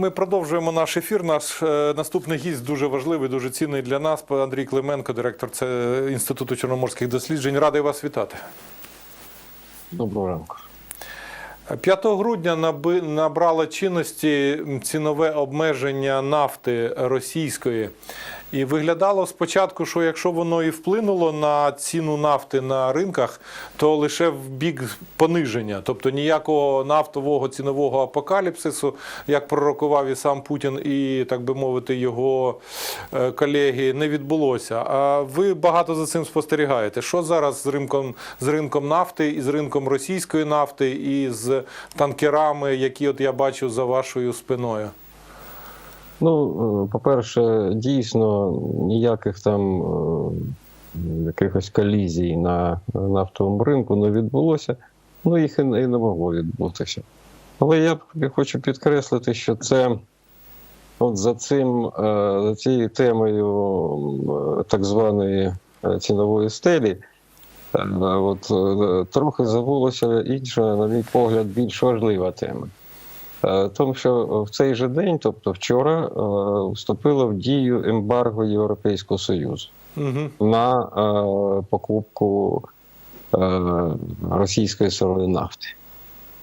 ми продовжуємо наш ефір. Наш е, наступний гість дуже важливий, дуже цінний для нас. Андрій Клименко, директор це інституту чорноморських досліджень. Радий вас вітати. Доброго ранку. 5 грудня набрало чинності цінове обмеження нафти російської. І виглядало спочатку, що якщо воно і вплинуло на ціну нафти на ринках, то лише в бік пониження, тобто ніякого нафтового цінового апокаліпсису, як пророкував і сам Путін, і так би мовити, його е, колеги, не відбулося. А ви багато за цим спостерігаєте. Що зараз з ринком з ринком нафти, і з ринком російської нафти, і з танкерами, які от я бачу за вашою спиною? Ну, е, по-перше, дійсно ніяких там е, якихось колізій на нафтовому ринку не відбулося, ну їх і не могло відбутися. Але я б хочу підкреслити, що це от за цим, е, за цією темою так званої цінової стелі. От трохи забулося інша, на мій погляд, більш важлива тема. Е, Тому що в цей же день, тобто вчора, е, вступило в дію ембарго Європейського Союзу Угу. на е, покупку російської сирої нафти.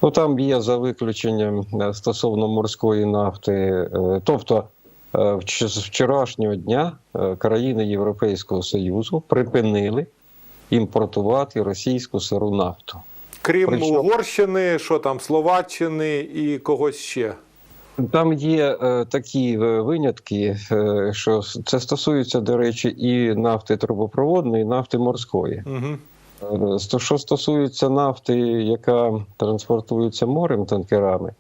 Ну там є за виключенням стосовно морської нафти, тобто з вчорашнього дня країни Європейського Союзу припинили імпортувати російську сиру нафту. Крім Причому- Угорщини, що там, Словаччини і когось ще. Там є е, такі е, винятки, е, що це стосується, до речі, і нафти трубопроводної, і нафти морської. Угу. Е, Що стосується нафти, яка транспортується морем танкерами,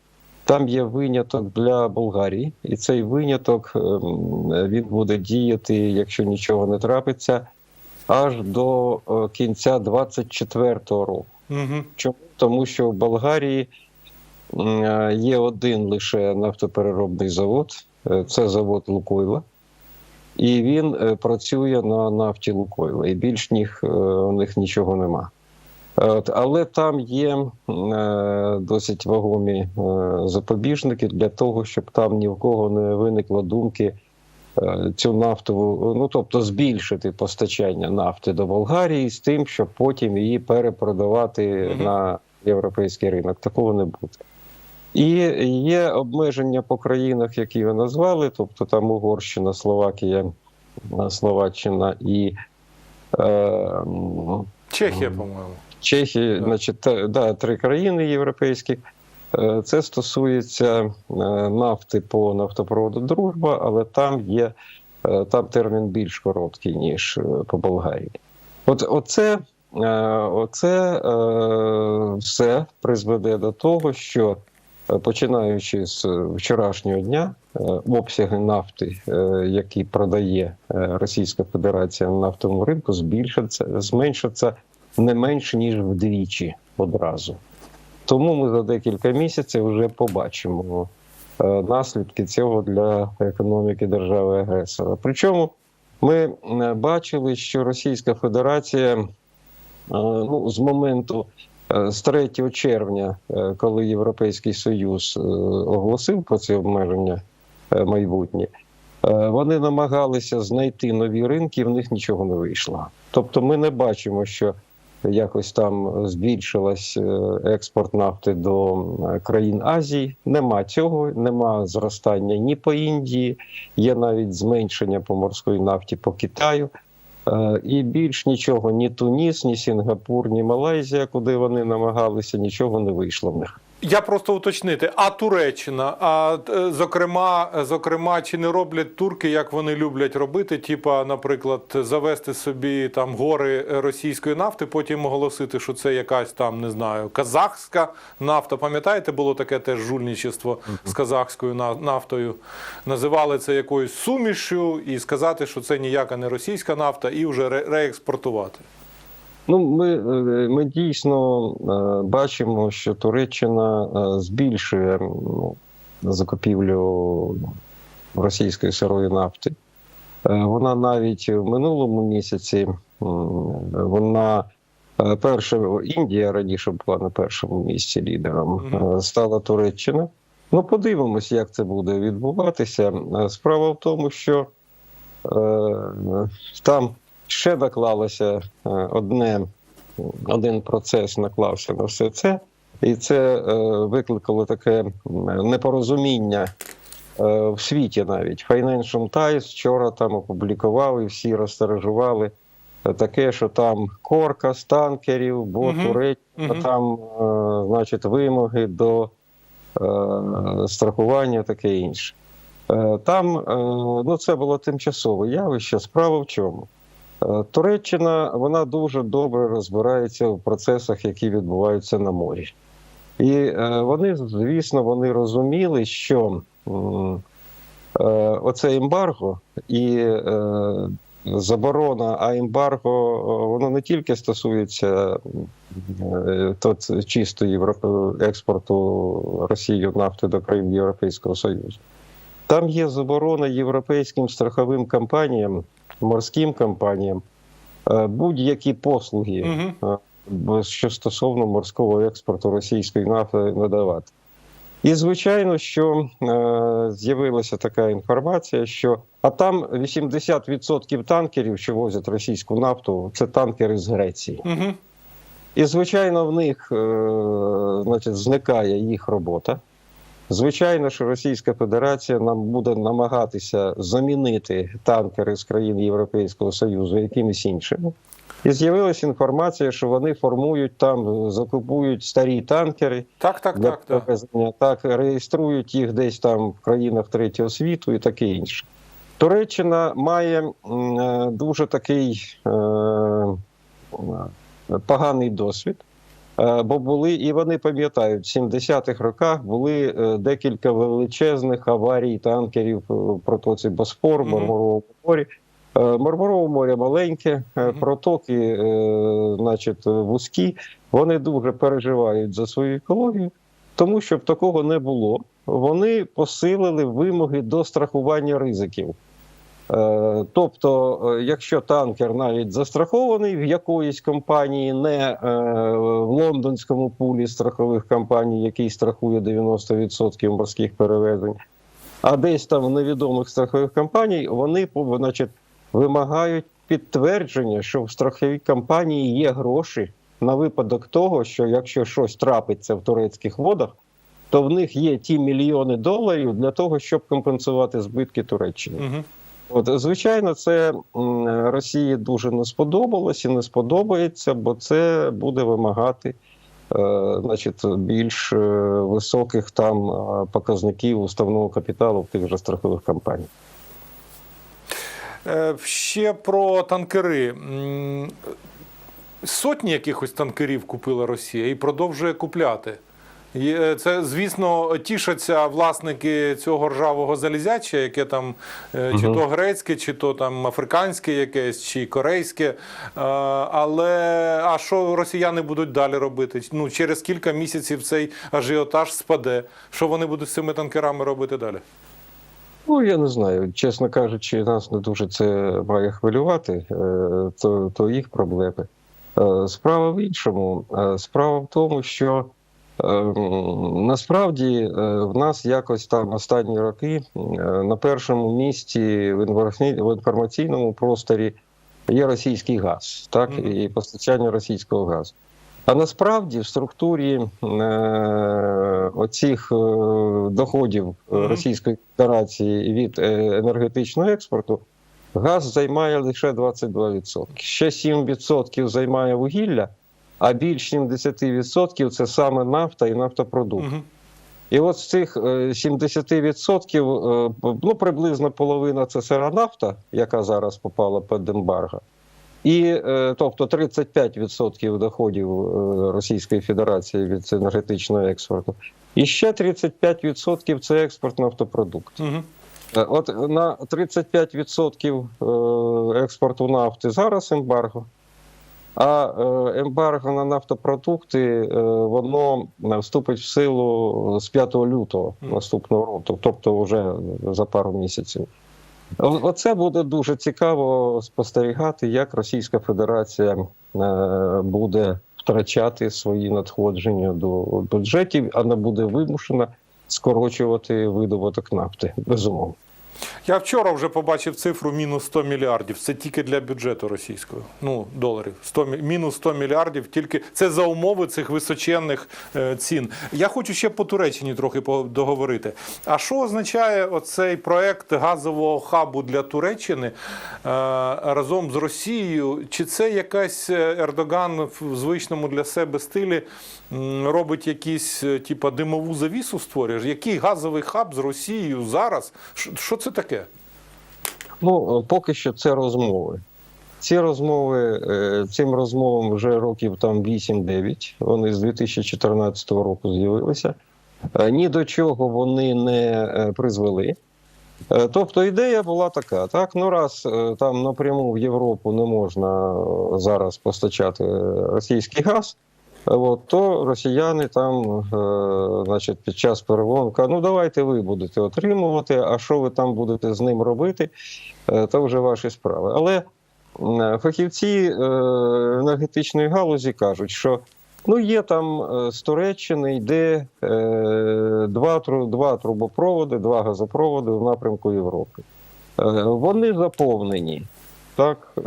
там є виняток для Болгарії, і цей виняток ем, він буде діяти, якщо нічого не трапиться, аж до е, кінця 24-го року. Угу. Чому? Тому що в Болгарії е, є один лише нафтопереробний завод, е, це завод Лукойла. І він е, працює на нафті Лукойла, і більш е, у них нічого нема. От, але там є досить вагомі запобіжники для того, щоб там ні в кого не виникло думки цю нафтову, ну тобто збільшити постачання нафти до Болгарії з тим, щоб потім її перепродавати Мгм. на європейський ринок. Такого не буде. І є обмеження по країнах, які ви назвали, тобто там Угорщина, Словакія, е, Словаччина і е, Чехія, по-моєму. Чехії, Так. значить, та- да, три країни європейські. Е, Це стосується е, нафти по нафтопроводу Дружба, але там є е, там термін більш короткий, ніж по Болгарії. От оце, оце все призведе до того, що починаючи з вчорашнього дня, обсяги нафти, які продає Російська Федерація на нафтовому ринку, збільшаться, зменшаться не менше ніж вдвічі одразу. Тому ми за декілька місяців вже побачимо е, наслідки цього для економіки держави-агресора. Причому ми е, бачили, що Російська Федерація е, ну, з моменту з 3 червня, коли Європейський Союз оголосив про ці обмеження майбутнє, вони намагалися знайти нові ринки, в них нічого не вийшло. Тобто, ми не бачимо, що якось там збільшилась е, експорт нафти до е, країн Азії. Нема цього, нема зростання ні по Індії, є навіть зменшення по морської нафті по Китаю. Е, І більш нічого ні Туніс, ні Сінгапур, ні Малайзія, куди вони намагалися, нічого не вийшло в них. Я просто уточнити, а Туреччина, а е, зокрема, зокрема, чи не роблять турки, як вони люблять робити, типа, наприклад, завести собі там гори російської нафти, потім оголосити, що це якась там, не знаю, казахська нафта. Пам'ятаєте, було таке теж жульничество з казахською на- нафтою. Називали це якоюсь сумішю і сказати, що це ніяка не російська нафта, і вже реекспортувати. Ну, ми, е, ми дійсно е, бачимо, що Туреччина е, збільшує ну, закупівлю російської сирої нафти. Вона навіть в минулому місяці вона перша Індія раніше була на першому місці лідером, стала Туреччина. Ну, подивимось, як це буде відбуватися. Справа в тому, що е, там ще наклалося е, одне, один процес наклався на все це, і це е, викликало таке непорозуміння е, в світі навіть. Financial Times вчора там опублікували, всі розстережували таке, що там корка з танкерів, бо Мгм. Туреччина, Мгм. там, е, значить, вимоги до е, страхування, таке інше. Там ну, це було тимчасове явище. Справа в чому? Е, Туреччина вона дуже добре розбирається в процесах, які відбуваються на морі. І е, вони, звісно, вони розуміли, що е, оце ембарго і заборона, а ембарго воно не тільки стосується тут чисто експорту Росії нафти до країн Європейського Союзу. Там є заборона європейським страховим компаніям, морським компаніям, е, будь-які послуги, Угу. що стосовно морського експорту російської нафти надавати. І звичайно, що е, з'явилася така інформація, що а там 80% танкерів, що возять російську нафту, це танкери з Греції. Угу. І, звичайно, в них е, значить, зникає їх робота. Звичайно, що Російська Федерація нам буде намагатися замінити танкери з країн Європейського Союзу якимись іншими. І з'явилася інформація, що вони формують там, закупують старі танкери Так, так, так, так. так реєструють їх десь там в країнах третього світу і таке інше. Туреччина має е, дуже такий е, е, поганий досвід. Е, Бо були, і вони пам'ятають, в 70-х роках були е, декілька величезних аварій танкерів е, в протоці Боспор. Мармуровому морі. Мармурове море маленьке, протоки, значить, вузькі. Вони дуже переживають за свою екологію, тому щоб такого не було. Вони посилили вимоги до страхування ризиків. Е, Тобто, е, якщо танкер навіть застрахований в якоїсь компанії, не е, в лондонському пулі страхових компаній, який страхує 90% морських перевезень, а десь там в невідомих страхових компаній, вони значить, вимагають підтвердження, що в страховій компанії є гроші на випадок того, що якщо щось трапиться в турецьких водах, то в них є ті мільйони доларів для того, щоб компенсувати збитки Туреччини. Угу. От, звичайно, це Росії дуже не сподобалось і не сподобається, бо це буде вимагати е, значить, більш е, високих там е, показників уставного капіталу в тих же страхових компаніях. Ще про танкери. Сотні якихось танкерів купила Росія і продовжує купляти. Є- Це, звісно, тішаться власники цього ржавого залізяча, яке там е, чи то грецьке, чи то там африканське якесь, чи корейське. Е, Але а що росіяни будуть далі робити? Ну, через кілька місяців цей ажіотаж спаде. Що вони будуть з цими танкерами робити далі? Ну, я не знаю. Чесно кажучи, нас не дуже це має хвилювати, е, то, то їх проблеми. Е, Справа в іншому. Е, Справа в тому, що е, насправді е, в нас якось там останні роки е, на першому місці в інформацій- в інформаційному просторі є російський газ, так, і постачання російського газу. А насправді в структурі е, оцих е, доходів. Російської Федерації від е, енергетичного експорту газ займає лише 22%. Ще 7% займає вугілля, а більш 70% це саме нафта і нафтопродукт. Угу. І от з цих е, 70% е, ну, приблизно половина це сира нафта, яка зараз попала під ембарго. І е, тобто 35% доходів е, Російської Федерації від енергетичного експорту. І ще 35% це експорт нафтопродуктів. Угу. Е, От на 35% е, експорту нафти зараз ембарго. А е, ембарго на нафтопродукти е, воно е, вступить в силу з 5 лютого наступного року, тобто вже за пару місяців. Оце буде дуже цікаво спостерігати, як Російська Федерація буде втрачати свої надходження до бюджетів, а не буде вимушена скорочувати видобуток нафти. Безумовно. Я вчора вже побачив цифру мінус 100 мільярдів. Це тільки для бюджету російського. Ну, доларів. 100, мінус 100 мільярдів. Тільки це за умови цих височенних е, цін. Я хочу ще по Туреччині трохи договорити. А що означає оцей проект газового хабу для Туреччини е, разом з Росією? Чи це якась е, Ердоган в звичному для себе стилі робить якісь типа димову завісу створює? Який газовий хаб з Росією зараз? Що- це таке? Ну, е, поки що це розмови. Ці розмови, е, цим розмовам вже років там 8-9. Вони з 2014 року з'явилися. Ні до чого вони не призвели. Тобто ідея була така: так, ну раз там напряму в Європу не можна зараз постачати російський газ, от, то росіяни там, е, значить, під час перемовин кажуть, ну давайте ви будете отримувати, а що ви там будете з ним робити, е, то вже ваші справи. Але фахівці е, енергетичної галузі кажуть, що ну є там е, з Туреччини йде е, два, два трубопроводи, два газопроводи в напрямку Європи. Е, Вони заповнені. Так, е,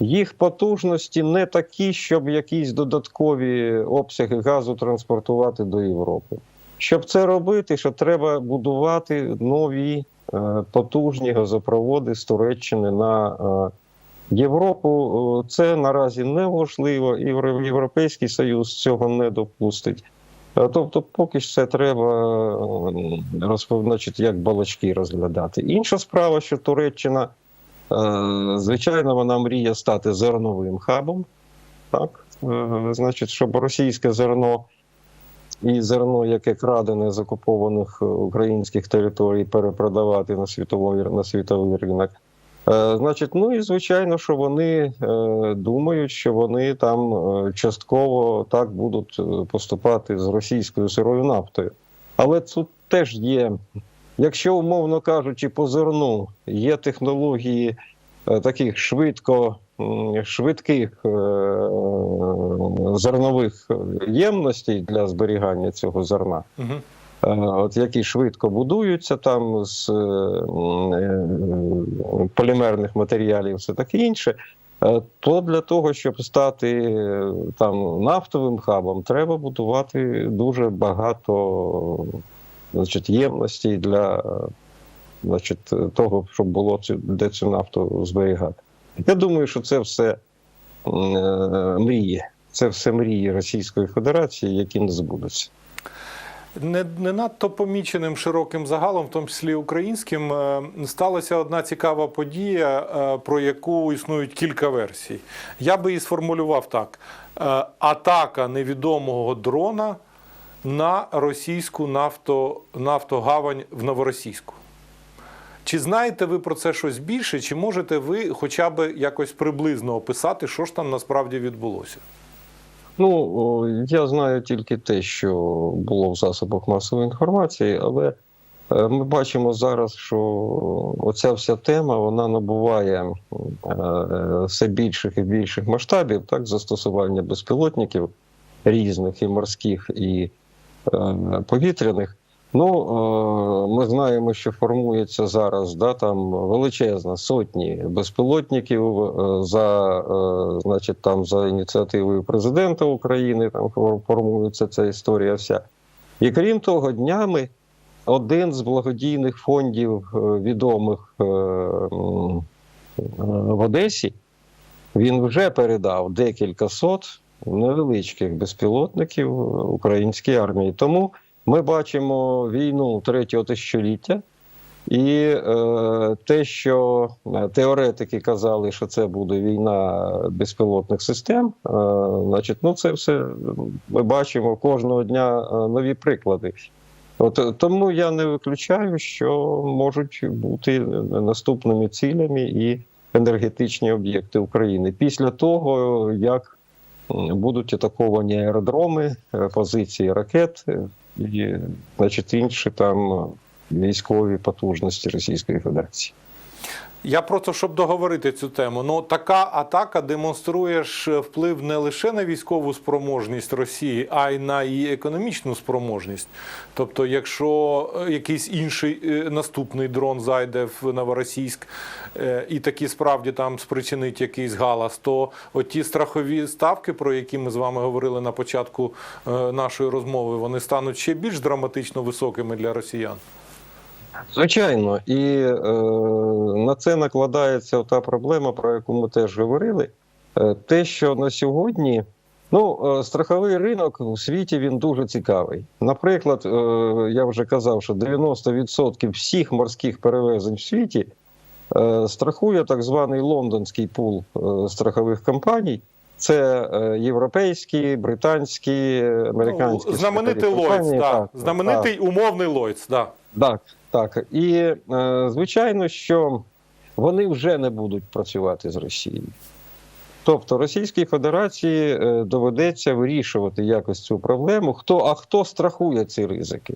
їх потужності не такі, щоб якісь додаткові обсяги газу транспортувати до Європи. Щоб це робити, що треба будувати нові е, потужні газопроводи з Туреччини на е, Європу. Це наразі неможливо, і Європейський Союз цього не допустить. Тобто, поки що це треба значить, як балачки розглядати. Інша справа, що Туреччина, звичайно, вона мріє стати зерновим хабом. Так? Е, Значить, щоб російське зерно і зерно, яке крадене з окупованих е, українських територій, перепродавати на світовий, на світовий ринок. Е, Значить, ну і звичайно, що вони е, думають, що вони там е, частково так будуть е, поступати з російською сирою нафтою. Але тут теж є, якщо умовно кажучи, по зерну є технології е, таких швидко, швидких е, зернових ємностей для зберігання цього зерна. Угу. Е, от які швидко будуються там з полімерних матеріалів, все таке інше. То для того, щоб стати там нафтовим хабом, треба будувати дуже багато значить, ємностей для е, значить, того, щоб було цю, де цю нафту зберігати. Я думаю, що це все е, мрії. Це все мрії Російської Федерації, які не збудуться. Не, не надто поміченим широким загалом, в тому числі українським, е, сталася одна цікава подія, е, про яку існують кілька версій. Я би її сформулював так: атака невідомого дрона на російську нафто, нафтогавань в Новоросійську. Чи знаєте ви про це щось більше, чи можете ви хоча б якось приблизно описати, що ж там насправді відбулося? Ну, я знаю тільки те, що було в засобах масової інформації, але е, ми бачимо зараз, що оця вся тема вона набуває е, все більших і більших масштабів, так, застосування безпілотників різних і морських, і повітряних. Ну, е, ми знаємо, що формується зараз да, там величезна сотні безпілотників е, за, е, значить, там, за ініціативою президента України. Там формується ця історія вся. І крім того, днями один з благодійних фондів е, відомих е, е, в Одесі він вже передав декілька сот невеличких безпілотників українській армії. Тому ми бачимо війну третього тисячоліття, і е, те, що е, теоретики казали, що це буде війна безпілотних систем, е, значить, ну це все ми бачимо кожного дня е, нові приклади. От тому я не виключаю, що можуть бути наступними цілями і енергетичні об'єкти України після того, як будуть атаковані аеродроми, е, позиції ракет е, і, значить, інші там військові потужності Російської Федерації. Я просто щоб договорити цю тему. Ну така атака демонструє ж вплив не лише на військову спроможність Росії, а й на її економічну спроможність. Тобто, якщо е, якийсь інший е, наступний дрон зайде в Новоросійськ е, і таки справді там спричинить якийсь галас, то оті страхові ставки, про які ми з вами говорили на початку е, нашої розмови, вони стануть ще більш драматично високими для росіян. Звичайно, і е, на це накладається та проблема, про яку ми теж говорили. Е, те, що на сьогодні ну, е, страховий ринок у світі він дуже цікавий. Наприклад, е, я вже казав, що 90% всіх морських перевезень в світі е, страхує так званий лондонський пул е, страхових компаній. Це е, європейські, британські, американські Ну, знаменитий Лойц, да. Так, знаменитий умовний Лойц, да. так, так. І е, звичайно, що вони вже не будуть працювати з Росією. Тобто Російській Федерації е, доведеться вирішувати якось цю проблему, хто, а хто страхує ці ризики.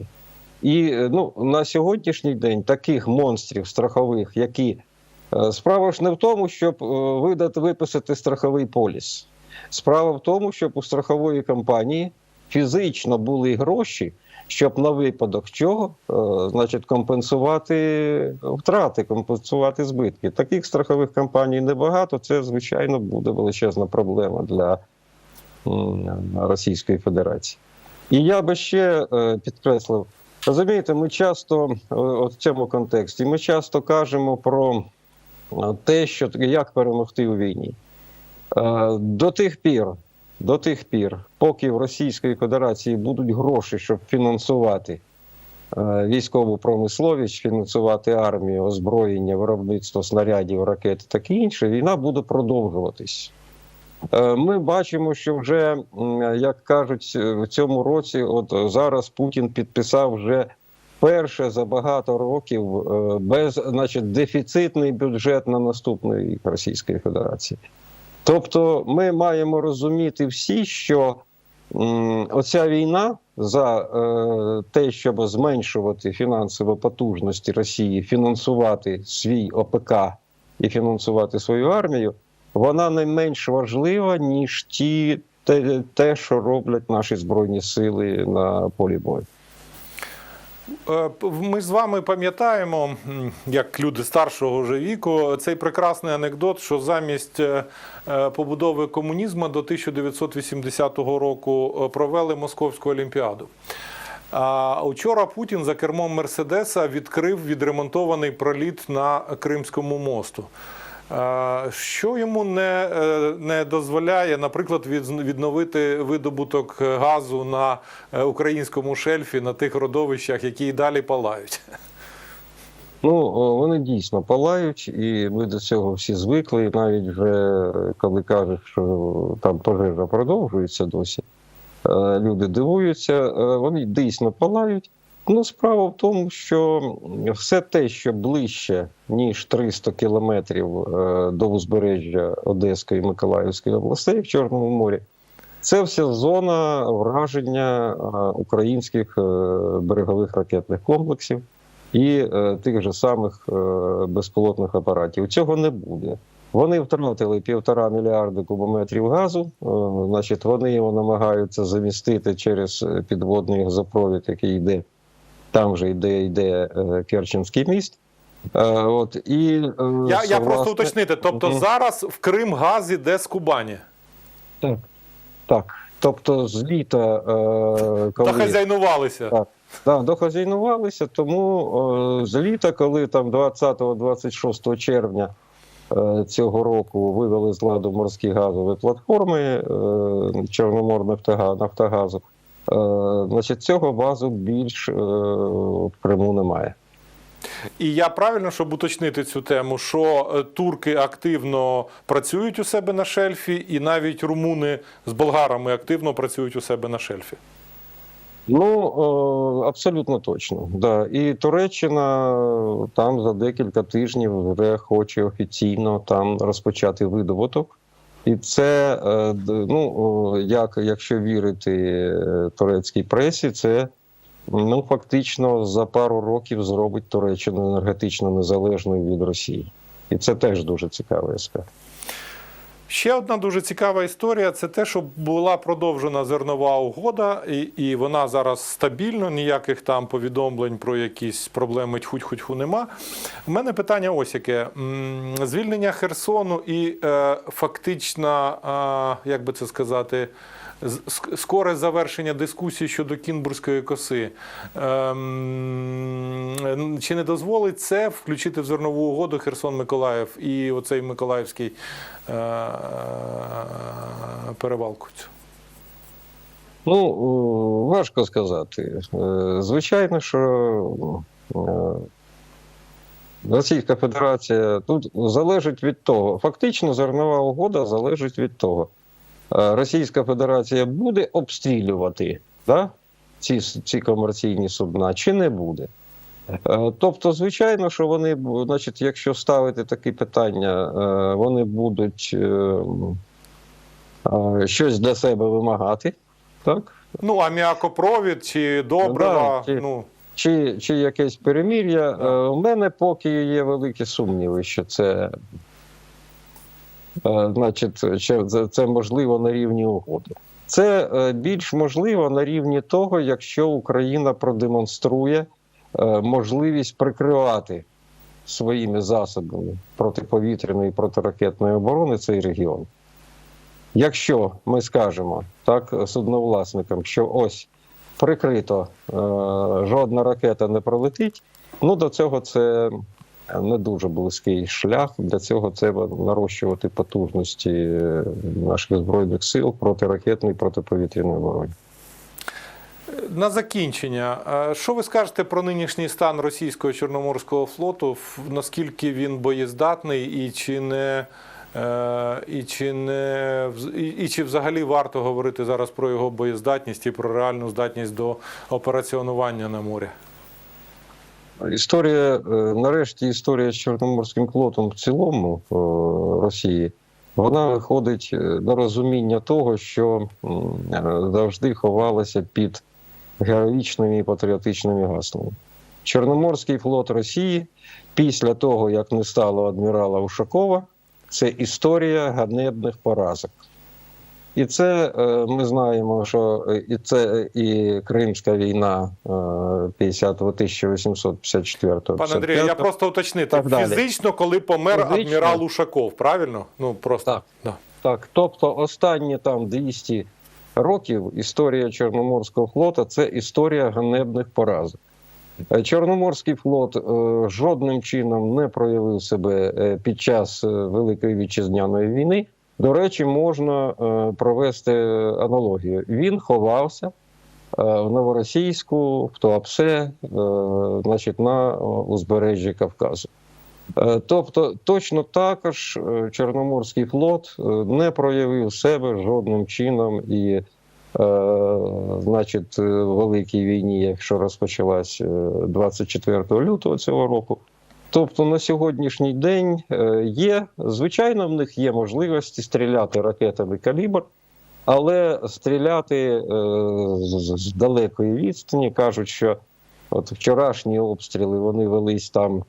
І е, ну, на сьогоднішній день таких монстрів страхових, які справа ж не в тому, щоб видати виписати страховий поліс. Справа в тому, щоб у страхової компанії фізично були гроші, щоб на випадок чого, е, значить, компенсувати втрати, компенсувати збитки. Таких страхових компаній небагато. Це, звичайно, буде величезна проблема для Російської Федерації. І я би ще е, підкреслив, розумієте, ми часто, е, от в цьому контексті, ми часто кажемо про те, що як перемогти у війні. До тих пір, до тих пір, поки в Російської Федерації будуть гроші, щоб фінансувати е, військову промисловість, фінансувати армію, озброєння, виробництво снарядів, ракет і таке інше, війна буде продовжуватись. Е, Ми бачимо, що вже, як кажуть, в цьому році, от зараз Путін підписав вже перше за багато років е, без, значить, дефіцитний бюджет на наступний рік Російської Федерації. Тобто, ми маємо розуміти всі, що м, оця війна за е, те, щоб зменшувати фінансові потужності Росії, фінансувати свій ОПК і фінансувати свою армію, вона не менш важлива, ніж ті, те, те, що роблять наші збройні сили на полі бою. Е, Ми з вами пам'ятаємо, як люди старшого вже віку, цей прекрасний анекдот, що замість е, е, побудови комунізму до 1980 року провели Московську олімпіаду. А учора Путін за кермом Мерседеса відкрив відремонтований проліт на Кримському мосту. Е, Що йому не, е, не дозволяє, наприклад, відновити видобуток газу на е, українському шельфі на тих родовищах, які й далі палають? Ну, вони дійсно палають, і ми до цього всі звикли. І навіть вже коли кажуть, що там пожежа продовжується досі, е, люди дивуються, е, вони дійсно палають. Ну, справа в тому, що все те, що ближче, ніж 300 кілометрів е, до узбережжя Одеської і Миколаївської областей в Чорному морі, це вся зона враження е, українських е, берегових ракетних комплексів і тих же самих безпілотних апаратів. Цього не буде. Вони втратили півтора мільярди кубометрів газу. Значить, вони його намагаються замістити через підводний газопровід, який йде. Там вже йде, йде е, Керченський міст. Е, от, і, е, Я, це, я просто уточнити. Тобто зараз в Крим газ іде з Кубані. Так. так. Тобто з літа, коли... Дохазяйнувалися. Так. Да, дохазяйнувалися, тому з літа, коли там 20-26 червня цього року вивели з ладу морські газові платформи Чорномор Нафтогазу, значить, цього базу більш е, Криму немає. І я правильно, щоб уточнити цю тему, що е, турки активно працюють у себе на шельфі, і навіть румуни з болгарами активно працюють у себе на шельфі. Ну е, абсолютно точно. Да. І Туреччина там за декілька тижнів вже хоче офіційно там розпочати видобуток. І це, е, ну, як, якщо вірити е, турецькій пресі, це ну, фактично за пару років зробить Туреччину енергетично незалежною від Росії. І це теж дуже цікавий аспект. Ще одна дуже цікава історія це те, що була продовжена зернова угода, і, і вона зараз стабільно, ніяких там повідомлень про якісь проблеми тьхуть-хуть-ху нема. У мене питання ось яке: звільнення Херсону і е, фактично, е, як би це сказати, скоре завершення дискусії щодо Кінбурзької коси. Ем, Чи не дозволить це включити в зернову угоду Херсон Миколаїв і оцей Миколаївський е, перевалку? цю? Ну, е, важко сказати. Е, Звичайно, що е, Російська Федерація тут залежить від того, фактично зернова угода залежить від того, е, Російська Федерація буде обстрілювати да, ці, ці комерційні судна чи не буде. Е, Тобто, звичайно, що вони, значить, якщо ставити такі питання, е, вони будуть е, щось для себе вимагати. Так? Ну, аміакопровід чи добрива. Да, чи- ну, Чи, чи якесь перемір'я. Да. У мене поки є великі сумніви, що це, значить, це, це можливо на рівні угоди. Це більш можливо на рівні того, якщо Україна продемонструє можливість прикривати своїми засобами протиповітряної і протиракетної оборони цей регіон. Якщо ми скажемо так судновласникам, що ось прикрито, е, жодна ракета не пролетить, ну до цього це не дуже близький шлях. Для цього треба нарощувати потужності е, наших збройних сил протиракетної протиповітряної оборони. На закінчення, е, що ви скажете про нинішній стан російського чорноморського флоту? Наскільки він боєздатний, і чи не е, і чи не і, чи взагалі варто говорити зараз про його боєздатність і про реальну здатність до операціонування на морі? Історія, е, нарешті, історія з Чорноморським флотом в цілому Росії, вона виходить на розуміння того, що завжди ховалася під героїчними і патріотичними гаслами. Чорноморський флот Росії після того, як не стало адмірала Ушакова, це історія ганебних поразок. І це е, ми знаємо, що е, і це і Кримська війна е, 50 1854 Пане Андрію, я просто уточнити. Так далі. Фізично, коли помер Фізично. адмірал Ушаков, правильно? Ну просто Так. Да. Так, тобто останні там 200 років історія Чорноморського флота це історія ганебних поразок. Е, Чорноморський флот е, жодним чином не проявив себе е, під час Великої вітчизняної війни. До речі, можна провести аналогію. Він ховався в Новоросійську, в Туапсе, значить, на узбережжі Кавказу. Е, Тобто, точно також е, Чорноморський флот е, не проявив себе жодним чином і, значить, в Великій війні, якщо розпочалась е, 24 лютого цього року. Тобто на сьогоднішній день є, звичайно, в них є можливості стріляти ракетами калібр, але стріляти з далекої відстані кажуть, що От вчорашні обстріли вони велись там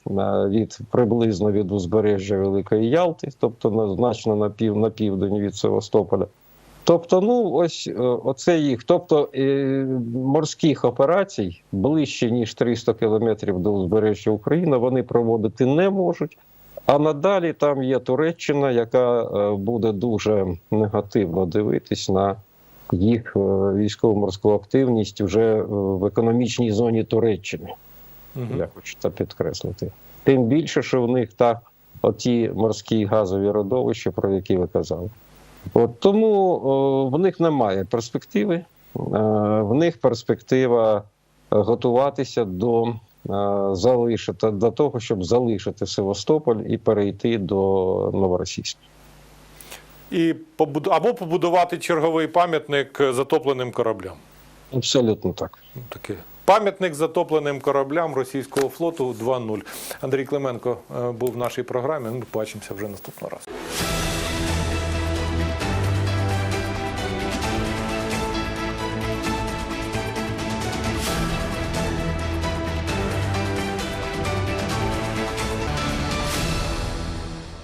від приблизно від узбережжя Великої Ялти, тобто на значно на пів на південь від Севастополя. Тобто, ну ось е, оце їх. Тобто е, морських операцій ближче ніж 300 кілометрів до узбережжя України вони проводити не можуть. А надалі там є Туреччина, яка е, буде дуже негативно дивитись на їх е, військово-морську активність вже е, в економічній зоні Туреччини. Мгм. Я хочу це підкреслити. Тим більше, що в них так оті морські газові родовища, про які ви казали. От тому о, в них немає перспективи. Е, В них перспектива е, готуватися до е, залишити до того, щоб залишити Севастополь і перейти до Новоросійська. І побуду... або побудувати черговий пам'ятник затопленим кораблям. Абсолютно так. Ну, Таке. Пам'ятник затопленим кораблям російського флоту 2.0. Андрій Клименко е, був в нашій програмі. Ми побачимося вже наступного разу.